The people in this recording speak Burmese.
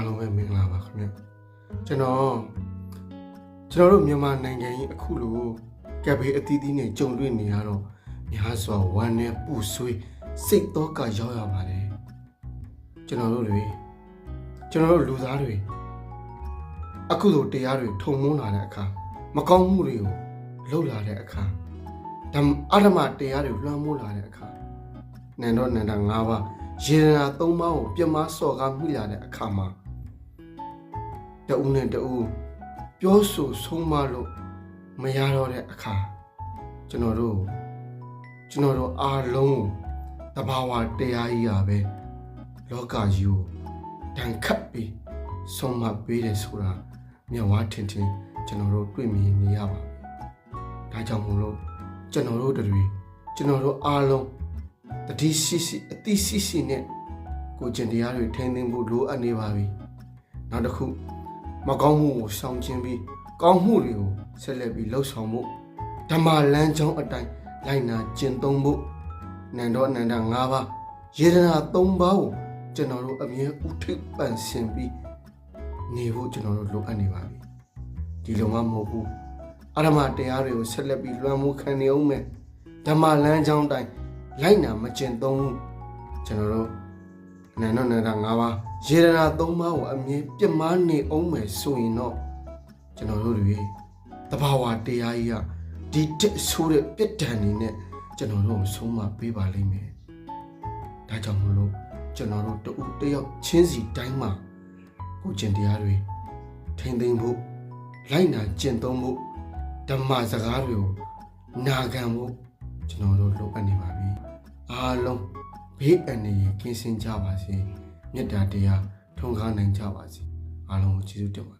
အားလုံးပဲမင်္ဂလာပါခင်ဗျကျွန်တော်ကျွန်တော်တို့မြန်မာနိုင်ငံကြီးအခုလိုကပ်ဘေးအသီးသီးနဲ့ကြုံတွေ့နေရတော့များစွာဝမ်းနဲ့ပူဆွေးစိတ်တော့ကရောက်ရပါတယ်ကျွန်တော်တို့တွေကျွန်တော်တို့လူသားတွေအခုလိုတရားတွေထုံမွန်းလာတဲ့အခါမကောင်းမှုတွေကိုလှုပ်လာတဲ့အခါဓမ္မအဓမ္မတရားတွေလွှမ်းမိုးလာတဲ့အခါနန္တော့နန္ဒ၅ပါးယေရနာ၃ပါးကိုပြမစော်ကားမိလာတဲ့အခါမှာ တဦးနဲ့တဦးပြောဆိုဆုံးမလို့မရတော့တဲ့အခါကျွန်တော်တို့ကျွန်တော်တို့အားလုံးကိုတဘာဝတရားကြီးရပဲလောကကြီးကိုတန်ခတ်ပြီးဆုံးမပေးတယ်ဆိုတာမျက်ဝါးထင်ထင်ကျွန်တော်တို့တွေ့မြင်နေရပါပြီ။ဒါကြောင့်မို့လို့ကျွန်တော်တို့တွေကျွန်တော်တို့အားလုံးတတိရှိရှိအတိရှိရှိနဲ့ကိုကျင်တရားတွေထိန်းသိမ်းဖို့လိုအပ်နေပါပြီ။နောက်တစ်ခု မကောင်းမှုကိုရှောင်ကျဉ်ပြီးကောင်းမှုတွေကိုဆက်လက်ပြီးလှုပ်ဆောင်ဖို့ဓမ္မလမ်းကြောင်းအတိုင်းလိုက်နာကျင့်သုံးဖို့နန္ဒောအနန္ဒ၅ပါးယေဒနာ၃ပါးကိုကျွန်တော်တို့အမြဲဥထိပ်ပန်ဆင်ပြီးနေဖို့ကျွန်တော်တို့လိုအပ်နေပါပြီဒီလိုမှမဟုတ်ဘူးအရမတရားတွေကိုဆက်လက်ပြီးလွှမ်းမိုးခံနေအောင်မယ်ဓမ္မလမ်းကြောင်းတိုင်းလိုက်နာမကျင့်သုံးဘူးကျွန်တော်တို့ နန္ဒောအနန္ဒ၅ပါးယေဒနာ၃ပါးကိုအမြဲပြတ်မားနေအောင်မယ်ဆိုရင်တော့ကျွန်တော်တို့တွေတဘာဝတရားကြီးကဒီတက်ဆိုးတဲ့ပြစ်ဒဏ်နေနဲ့ကျွန်တော်တို့ကိုဆုံးမပေးပါလိမ့်မယ်ဒါကြောင့်မလို့ကျွန်တော်တို့တူတယောက်ချင်းစီတိုင်းမှာကိုကျင့်တရားတွေထိမ့်သိမ့်ဖို့လိုက်နာကျင့်သုံးဖို့ဓမ္မစကားတွေကိုနာခံဖို့ကျွန်တော်တို့လိုအပ်နေပါပြီအားလုံး ဘေးအန္တရာယ်ကင်းစင်ကြပါစေမေတ္တာတရားထုံကားနိုင်ကြပါစေအားလုံးကိုကျေးဇူးတင်ပါတယ်